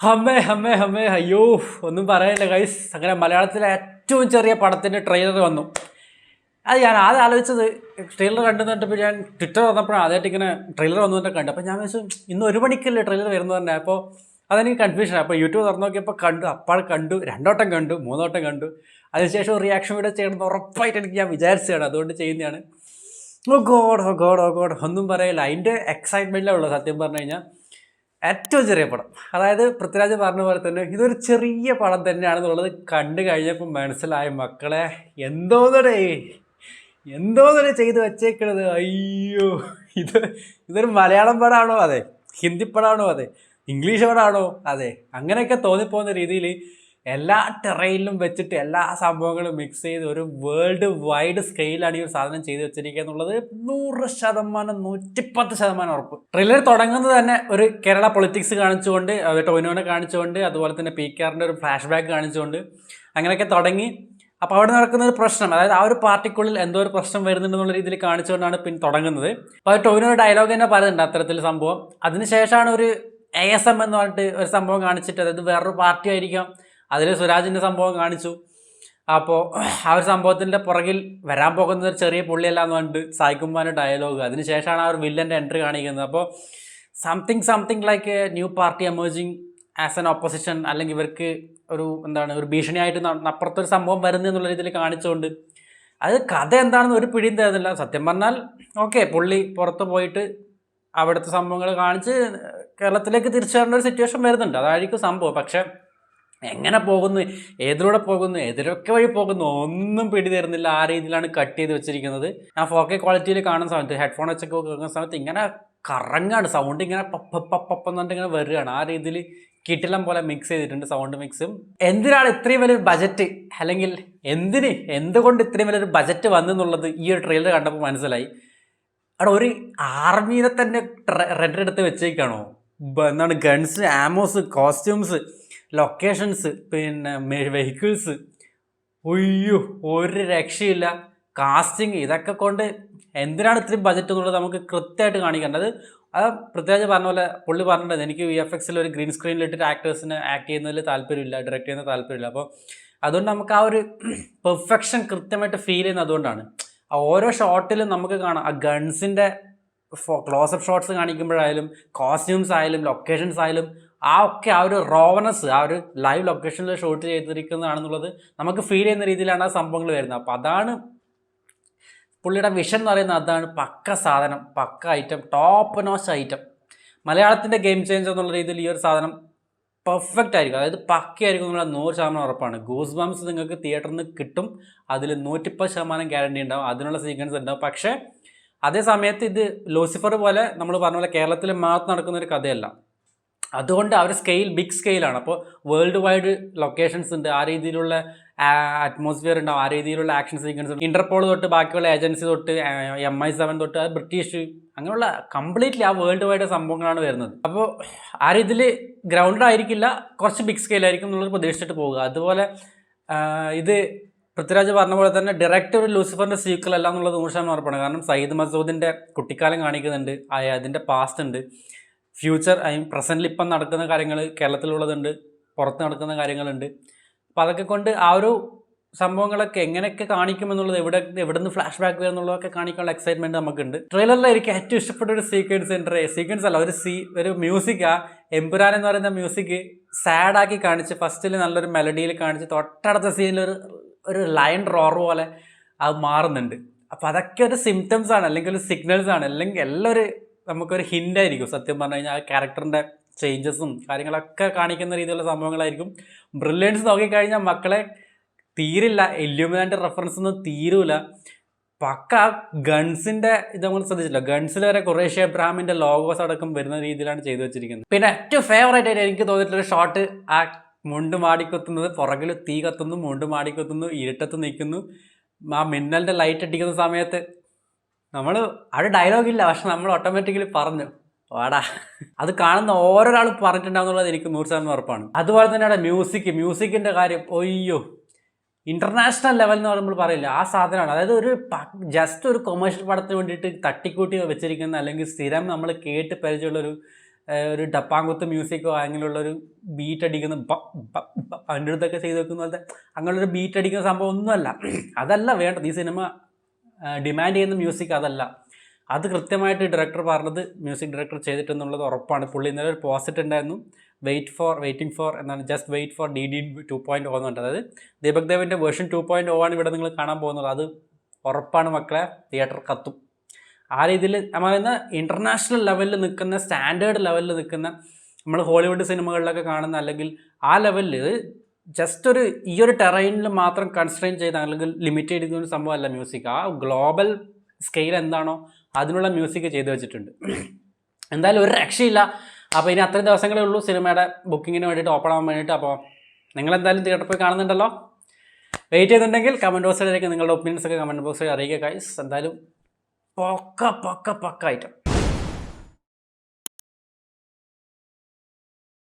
അമ്മേ അമ്മേ അമ്മേ അയ്യോ ഒന്നും പറയാനില്ല ഗൈസ് അങ്ങനെ മലയാളത്തിലെ ഏറ്റവും ചെറിയ പടത്തിന്റെ ട്രെയിലർ വന്നു. അത് ഞാൻ ആദ്യം ആലോചിച്ചത് ട്രെയിലർ കണ്ടു കണ്ടപ്പോൾ ഞാൻ ട്വിറ്റർ വന്നപ്പോഴാണ് ആദ്യമായിട്ട് ഇങ്ങനെ ട്രെയിലർ വന്നിട്ട് കണ്ടു അപ്പോൾ ഞാൻ വെച്ചു ഇന്ന് ഒരു മണിക്കല്ലേ ട്രെയിലർ വരുന്നത് തന്നെ. അപ്പോൾ അതെനിക്ക് കൺഫ്യൂഷൻ അപ്പോൾ യൂട്യൂബ് തുറന്നു നോക്കിയപ്പോൾ കണ്ടു അപ്പോൾ കണ്ടു രണ്ടോട്ടം കണ്ടു മൂന്നോട്ടം കണ്ടു. അതിനുശേഷം റിയാക്ഷൻ വീഡിയോ ചെയ്യണമെന്ന് ഉറപ്പായിട്ട് എനിക്ക് ഞാൻ വിചാരിച്ചതാണ്. അതുകൊണ്ട് ചെയ്യുന്നതാണ്. Oh God oh God oh God ഒന്നും പറയില്ല. അതിന്റെ എക്സൈറ്റ്മെന്റിലാണ് ഉള്ളത് സത്യം പറഞ്ഞു കഴിഞ്ഞാൽ ഏറ്റവും ചെറിയ പടം. അതായത് പൃഥ്വിരാജ് പറഞ്ഞ പോലെ തന്നെ ഇതൊരു ചെറിയ പടം തന്നെയാണെന്നുള്ളത് കണ്ടു കഴിഞ്ഞപ്പോൾ മനസ്സിലായ. മക്കളെ എന്തോന്നടേ? എന്തോന്നടേ ചെയ്ത് വെച്ചേക്കണത്? അയ്യോ ഇത് ഇതൊരു മലയാളം പടമാണോ അതെ? ഹിന്ദി പടമാണോ അതെ? ഇംഗ്ലീഷ് പടമാണോ അതെ? അങ്ങനെയൊക്കെ തോന്നിപ്പോകുന്ന രീതിയിൽ എല്ലാ ടെറയിലും വെച്ചിട്ട് എല്ലാ സംഭവങ്ങളും മിക്സ് ചെയ്ത് ഒരു വേൾഡ് വൈഡ് സ്കെയിലാണ് ഈ ഒരു സാധനം ചെയ്ത് വെച്ചിരിക്കുക എന്നുള്ളത് നൂറ് ശതമാനം നൂറ്റിപ്പത്ത് ശതമാനം ഉറപ്പ്. ട്രെയിലർ തുടങ്ങുന്നത് തന്നെ ഒരു കേരള പൊളിറ്റിക്സ് കാണിച്ചുകൊണ്ട് അത് ടോവിനോനെ കാണിച്ചുകൊണ്ട് അതുപോലെ തന്നെ പി കെആറിന്റെ ഒരു ഫ്ലാഷ് ബാക്ക് കാണിച്ചുകൊണ്ട് അങ്ങനെയൊക്കെ തുടങ്ങി. അപ്പോൾ അവിടെ നടക്കുന്ന ഒരു പ്രശ്നം അതായത് ആ ഒരു പാർട്ടിക്കുള്ളിൽ എന്തോ ഒരു പ്രശ്നം വരുന്നുണ്ടെന്നുള്ള രീതിയിൽ കാണിച്ചുകൊണ്ടാണ് പിന്നെ തുടങ്ങുന്നത്. അപ്പോൾ അത് ടോവിനോ ഡയലോഗ് തന്നെ പറയുന്നുണ്ട് അത്തരത്തിൽ സംഭവം. അതിനുശേഷമാണ് ഒരു എ എസ് എം എന്ന് പറഞ്ഞിട്ട് ഒരു സംഭവം കാണിച്ചിട്ട് അതായത് വേറൊരു പാർട്ടി ആയിരിക്കാം. അതിൽ സുരാജിന്റെ സംഭവം കാണിച്ചു. അപ്പോൾ ആ ഒരു സംഭവത്തിന്റെ പുറകിൽ വരാൻ പോകുന്ന ഒരു ചെറിയ പുള്ളിയല്ല എന്ന് പറഞ്ഞിട്ട് സായിക്കുമ്പാന്റെ ഡയലോഗ് അതിനുശേഷമാണ് ആ ഒരു വില്ലന്റെ എൻട്രി കാണിക്കുന്നത്. അപ്പോൾ something something like a new party emerging as an opposition അല്ലെങ്കിൽ ഇവർക്ക് ഒരു എന്താണ് ഒരു ഭീഷണിയായിട്ട് അപ്പുറത്തൊരു സംഭവം വരുന്നു എന്നുള്ള രീതിയിൽ കാണിച്ചുകൊണ്ട് അത് കഥ എന്താണെന്ന് ഒരു പിടിയും തരുന്നില്ല. സത്യം പറഞ്ഞാൽ ഓക്കെ പുള്ളി പുറത്ത് പോയിട്ട് അവിടുത്തെ സംഭവങ്ങൾ കാണിച്ച് കേരളത്തിലേക്ക് തിരിച്ചു വരേണ്ട ഒരു സിറ്റുവേഷൻ വരുന്നുണ്ട്. അതായിരിക്കും സംഭവം. പക്ഷേ എങ്ങനെ പോകുന്നു? ഏതിലൂടെ പോകുന്നു ഏതിലൊക്കെ വഴി പോകുന്നു. ഒന്നും പിടി തരുന്നില്ല. ആ രീതിയിലാണ് കട്ട് ചെയ്ത് വെച്ചിരിക്കുന്നത്. ഞാൻ ഫോക്കെ ക്വാളിറ്റിയിൽ കാണുന്ന സമയത്ത് ഹെഡ്ഫോൺ വെച്ചൊക്കെ കേൾക്കുന്ന സമയത്ത് ഇങ്ങനെ കറങ്ങാണ്. സൗണ്ട് ഇങ്ങനെ പപ്പ ഇങ്ങനെ വരികയാണ്. ആ രീതിയിൽ കിട്ടിലം പോലെ മിക്സ് ചെയ്തിട്ടുണ്ട് സൗണ്ട് മിക്സും എന്തിനാണ് ഇത്രയും വലിയൊരു ബജറ്റ് അല്ലെങ്കിൽ എന്തിന് എന്തുകൊണ്ട് ഇത്രയും വലിയൊരു ബജറ്റ് വന്നെന്നുള്ളത് ഈ ഒരു ട്രെയിലർ കണ്ടപ്പോൾ മനസ്സിലായി. അവിടെ ഒരു ആർമീനെ തന്നെ റെഡ് എടുത്ത് വെച്ചേക്കാണോ? എന്താണ് ഗൺസ് ആമോസ് കോസ്റ്റ്യൂംസ് ലൊക്കേഷൻസ് പിന്നെ വെഹിക്കിൾസ് ഒയ്യോ ഒരു രക്ഷയില്ല. കാസ്റ്റിംഗ് ഇതൊക്കെ കൊണ്ട് എന്തിനാണ് ഇത്രയും ബജറ്റ് എന്നുള്ളത് നമുക്ക് കൃത്യമായിട്ട് കാണിക്കേണ്ടത്? അത് പ്രത്യേകിച്ച് പറഞ്ഞ പോലെ പുള്ളി പറഞ്ഞിട്ടുണ്ട് എനിക്ക് വി എഫ് എക്സിൽ ഒരു ഗ്രീൻ സ്ക്രീനിലിട്ടിട്ട് ആക്ടേഴ്സിന് ആക്ട് ചെയ്യുന്നതിൽ താല്പര്യമില്ല ഡയറക്റ്റ് ചെയ്യുന്ന താല്പര്യമില്ല. അപ്പോൾ അതുകൊണ്ട് നമുക്ക് ആ ഒരു പെർഫെക്ഷൻ കൃത്യമായിട്ട് ഫീൽ ചെയ്യുന്നത് അതുകൊണ്ടാണ്. ഓരോ ഷോട്ടിലും നമുക്ക് കാണാം. ആ ഗൺസിന്റെ ക്ലോസപ്പ് ഷോട്ട്സ് കാണിക്കുമ്പോഴായാലും കോസ്റ്റ്യൂംസ് ആയാലും ലൊക്കേഷൻസ് ആയാലും ആ ഒക്കെ ആ ഒരു റോവനസ് ആ ഒരു ലൈവ് ലൊക്കേഷനിൽ ഷൂട്ട് ചെയ്തിരിക്കുന്നതാണെന്നുള്ളത് നമുക്ക് ഫീൽ ചെയ്യുന്ന രീതിയിലാണ് ആ സംഭവങ്ങൾ വരുന്നത്. അപ്പോൾ അതാണ് പുള്ളിയുടെ വിഷൻ എന്ന് പറയുന്നത്. അതാണ് പക്ക സാധനം പക്ക ഐറ്റം ടോപ്പ് നോസ് ഐറ്റം മലയാളത്തിന്റെ ഗെയിം ചേഞ്ചർ എന്നുള്ള രീതിയിൽ ഈ ഒരു സാധനം പെർഫെക്റ്റ് ആയിരിക്കും. അതായത് പക്കയായിരിക്കും എന്നുള്ള നൂറ് ശതമാനം ഉറപ്പാണ്. ഗൂസ് ബംസ് നിങ്ങൾക്ക് തിയേറ്ററിൽ നിന്ന് കിട്ടും. അതിൽ നൂറ്റിപ്പത് ശതമാനം ഗ്യാരണ്ടി ഉണ്ടാവും. അതിനുള്ള സീക്വൻസ് ഉണ്ടാവും. പക്ഷേ അതേ സമയത്ത് ഇത് ലൂസിഫർ പോലെ നമ്മൾ പറഞ്ഞ പോലെ കേരളത്തിൽ മാത്രം നടക്കുന്ന ഒരു കഥയല്ല. അതുകൊണ്ട് അവർ സ്കെയിൽ ബിഗ് സ്കെയിലാണ് അപ്പോൾ വേൾഡ് വൈഡ് ലൊക്കേഷൻസ് ഉണ്ട്. ആ രീതിയിലുള്ള അറ്റ്മോസ്ഫിയർ ഉണ്ടാവും. ആ രീതിയിലുള്ള ആക്ഷൻ സീക്വൻസ് ഉണ്ട്. ഇന്റർപോൾ തൊട്ട് ബാക്കിയുള്ള ഏജൻസി തൊട്ട് എം ഐ സെവൻ തൊട്ട് അത് ബ്രിട്ടീഷ് അങ്ങനെയുള്ള കംപ്ലീറ്റ്ലി ആ വേൾഡ് വൈഡ് സംഭവങ്ങളാണ് വരുന്നത്. അപ്പോൾ ആ രീതിയിൽ ഗ്രൗണ്ടഡ് ആയിരിക്കില്ല. കുറച്ച് ബിഗ് സ്കെയിലായിരിക്കും എന്നുള്ളത് പ്രതീക്ഷിച്ചിട്ട് പോവുക. അതുപോലെ ഇത് പൃഥ്വിരാജ് പറഞ്ഞ പോലെ തന്നെ ഡയറക്റ്റ് ഒരു ലൂസിഫറിന്റെ സീക്വൽ അല്ല എന്നുള്ളത് നൂറ് ശതമാനം ഉറപ്പാണ്. കാരണം സയ്യിദ് മസൂദിന്റെ കുട്ടിക്കാലം കാണിക്കുന്നുണ്ട്. അതിന്റെ പാസ്റ്റ് ഉണ്ട്. ഫ്യൂച്ചർ ഐ മീൻ പ്രസന്റിൽ ഇപ്പം നടക്കുന്ന കാര്യങ്ങൾ കേരളത്തിലുള്ളതുണ്ട് പുറത്ത് നടക്കുന്ന കാര്യങ്ങളുണ്ട്. അപ്പോൾ അതൊക്കെ കൊണ്ട് ആ ഒരു സംഭവങ്ങളൊക്കെ എങ്ങനെയൊക്കെ കാണിക്കുമെന്നുള്ളത് എവിടെ എവിടെ നിന്ന് ഫ്ലാഷ് ബാക്ക് വരുന്നുള്ളതൊക്കെ കാണിക്കാനുള്ള എക്സൈറ്റ്മെന്റ് നമുക്കുണ്ട്. ട്രെയിലറിൽ ഏറ്റവും ഇഷ്ടപ്പെട്ട ഒരു സീക്വൻസ് എന്റെ സീക്വൻസ് അല്ല ഒരു സീ ഒരു മ്യൂസിക് ആ. എമ്പുരാൻ എന്ന് പറയുന്ന മ്യൂസിക് സാഡാക്കി കാണിച്ച് ഫസ്റ്റിൽ നല്ലൊരു മെലഡിയിൽ കാണിച്ച് തൊട്ടടുത്ത സീനിൽ ഒരു ഒരു ലയൺ റോർ പോലെ അത് മാറുന്നുണ്ട്. അപ്പോൾ അതൊക്കെ ഒരു സിംറ്റംസ് ആണ് അല്ലെങ്കിൽ ഒരു സിഗ്നൽസ് ആണ് അല്ലെങ്കിൽ എല്ലാം ഒരു നമുക്കൊരു ഹിന്റ് ആയിരിക്കും. സത്യം പറഞ്ഞു കഴിഞ്ഞാൽ ആ ക്യാരക്ടറിന്റെ ചേഞ്ചസും കാര്യങ്ങളൊക്കെ കാണിക്കുന്ന രീതിയിലുള്ള സംഭവങ്ങളായിരിക്കും. ബ്രില്യൻസ് നോക്കിക്കഴിഞ്ഞാൽ മക്കളെ തീരില്ല. എല്യൂമിനാന്റെ റെഫറൻസ് ഒന്നും തീരൂല. പക്ക ഗൺസിന്റെ ഇത് നമ്മൾ ശ്രദ്ധിച്ചില്ല ഗൺസിൽ വരെ കുറേശ്യ എബ്രാഹിമിന്റെ ലോഗോസ് അടക്കം വരുന്ന രീതിയിലാണ് ചെയ്തു വെച്ചിരിക്കുന്നത്. പിന്നെ ഏറ്റവും ഫേവറേറ്റ് ആയിട്ട് എനിക്ക് തോന്നിയിട്ടുള്ള ഷോട്ട് ആ മുണ്ട് മാടിക്കൊത്തുന്നത് പുറകിൽ തീ കത്തുന്നു മുണ്ട് മാടിക്കൊത്തുന്നു ഇരുട്ടത്ത് നിൽക്കുന്നു. ആ മിന്നലിന്റെ ലൈറ്റ് അടിക്കുന്ന സമയത്ത് നമ്മൾ അവിടെ ഡയലോഗ് ഇല്ല. പക്ഷെ നമ്മൾ ഓട്ടോമാറ്റിക്കലി പറഞ്ഞു വാടാ അത് കാണുന്ന ഓരോരാളും പറഞ്ഞിട്ടുണ്ടാവുന്നുള്ളത് എനിക്ക് നൂറ് ശതമാനം ഉറപ്പാണ്. അതുപോലെ തന്നെ അവിടെ മ്യൂസിക് മ്യൂസിക്കിന്റെ കാര്യം ഒയ്യോ ഇന്റർനാഷണൽ ലെവൽ എന്ന് പറയുമ്പോൾ പറയില്ല. ആ സാധനമാണ്. അതായത് ഒരു ജസ്റ്റ് ഒരു കൊമേഴ്ഷ്യൽ പടത്തിന് വേണ്ടിയിട്ട് തട്ടിക്കൂട്ടി വെച്ചിരിക്കുന്ന അല്ലെങ്കിൽ സ്ഥിരം നമ്മൾ കേട്ട് പരിചയമുള്ളൊരു ഒരു ഡപ്പാങ്കുത്ത് മ്യൂസിക്കോ അങ്ങനെയുള്ളൊരു ബീറ്റ് അടിക്കുന്ന അതിന്റെ അടുത്തൊക്കെ ചെയ്ത് വെക്കുന്ന പോലത്തെ അങ്ങനെയുള്ളൊരു ബീറ്റ് അടിക്കുന്ന സംഭവം ഒന്നുമല്ല. അതല്ല വേണ്ടത്. ഈ സിനിമ ഡിമാൻഡ് ചെയ്യുന്ന മ്യൂസിക് അതല്ല. അത് കൃത്യമായിട്ട് ഡയറക്ടർ പറഞ്ഞത് മ്യൂസിക് ഡയറക്ടർ ചെയ്തിട്ടെന്നുള്ളത് ഉറപ്പാണ്. പുള്ളി ഇന്നലെ ഒരു പോസ്റ്റ് ഉണ്ടായിരുന്നു വെയിറ്റ് ഫോർ വെയിറ്റിംഗ് ഫോർ എന്നാണ്. Just wait for D D two point O അതായത് ദീപക് ദേവിന്റെ വേർഷൻ ടു പോയിന്റ് ഓ ആണ് ഇവിടെ നിങ്ങൾ കാണാൻ പോകുന്നത്. അത് ഉറപ്പാണ് മക്കളെ. തിയേറ്റർ കത്തും. ആ രീതിയിൽ നമ്മൾ ഇന്റർനാഷണൽ ലെവലിൽ നിൽക്കുന്ന സ്റ്റാൻഡേർഡ് ലെവലിൽ നിൽക്കുന്ന നമ്മൾ ഹോളിവുഡ് സിനിമകളിലൊക്കെ കാണുന്ന അല്ലെങ്കിൽ ആ ലെവലിൽ ജസ്റ്റ് ഒരു ഈ ഒരു ടെറൈനിൽ മാത്രം കൺസ്ട്രെയിൻ ചെയ്ത അല്ലെങ്കിൽ ലിമിറ്റ് ചെയ്ത ഒരു സംഭവമല്ല മ്യൂസിക് ആ ഗ്ലോബൽ സ്കെയിൽ എന്താണോ അതിനുള്ള മ്യൂസിക് ചെയ്തു വെച്ചിട്ടുണ്ട്. എന്തായാലും ഒരു രക്ഷയില്ല. അപ്പോൾ ഇനി അത്രയും ദിവസങ്ങളേ ഉള്ളൂ സിനിമയുടെ ബുക്കിങ്ങിന് വേണ്ടിയിട്ട് ഓപ്പൺ ആവാൻ വേണ്ടിയിട്ട്. അപ്പോൾ നിങ്ങൾ എന്തായാലും തിയേറ്റർ പോയി കാണുന്നുണ്ടല്ലോ. വെയിറ്റ് ചെയ്യുന്നുണ്ടെങ്കിൽ കമന്റ് ബോക്സിലേക്ക് നിങ്ങളുടെ ഒപ്പീനിയൻസ് ഒക്കെ കമന്റ് ബോക്സിൽ അറിയിക്കുക ഗൈസ് എന്തായാലും പക്ക പക്ക പക്ക ഐറ്റം